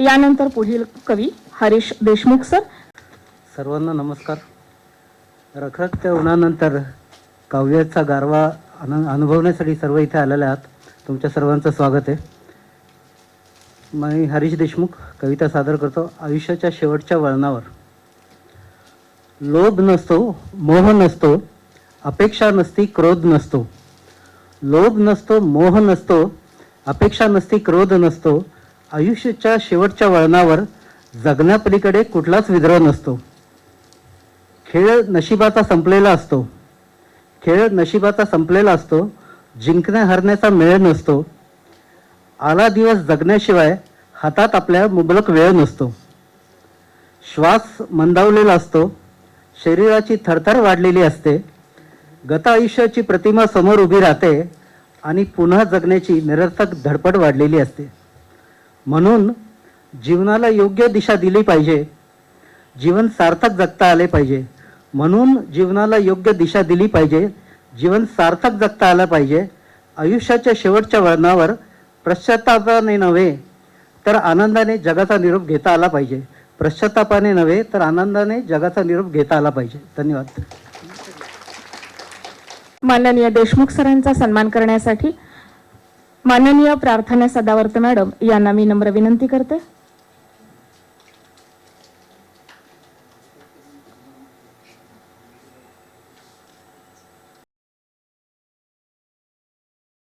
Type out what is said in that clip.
यानंतर पुढील कवी हरीश देशमुख सर. सर्वांना नमस्कार. रखरखत्या उन्हानंतर काव्याचा गारवा अन अनुभवण्यासाठी सर्व इथे आलेले आहात. तुमच्या सर्वांचं स्वागत आहे. मी हरीश देशमुख कविता सादर करतो. आयुष्याच्या शेवटच्या वळणावर. लोभ नसतो मोह नसतो अपेक्षा नसती क्रोध नसतो. लोभ नसतो मोह नसतो अपेक्षा नसती क्रोध नसतो आयुष्याच्या शेवटच्या वळणावर जगण्यापलीकडे कुठलाच विद्रोह नसतो. खेळ नशिबाचा संपलेला असतो. खेळ नशिबाचा संपलेला असतो. जिंकण्या हरण्याचा मेळ नसतो. आला दिवस जगण्याशिवाय हातात आपल्या मुबलक वेळ नसतो. श्वास मंदावलेला असतो. शरीराची थरथर वाढलेली असते. गत आयुष्याची प्रतिमा समोर उभी राहते आणि पुन्हा जगण्याची निरर्थक धडपड वाढलेली असते. म्हणून जीवनाला योग्य दिशा दिली पाहिजे. जीवन सार्थक जगता आले पाहिजे. म्हणून जीवनाला योग्य दिशा दिली पाहिजे. जीवन सार्थक जगता आलं पाहिजे. आयुष्याच्या शेवटच्या वळणावर प्रश्चातापाने नव्हे तर आनंदाने जगाचा निरोप घेता आला पाहिजे. प्रश्चातापाने नव्हे तर आनंदाने जगाचा निरोप घेता आला पाहिजे. धन्यवाद. माननीय देशमुख सरांचा सन्मान करण्यासाठी माननीय प्रार्थना सदावर्त मॅडम यांना मी नम्र विनंती करते.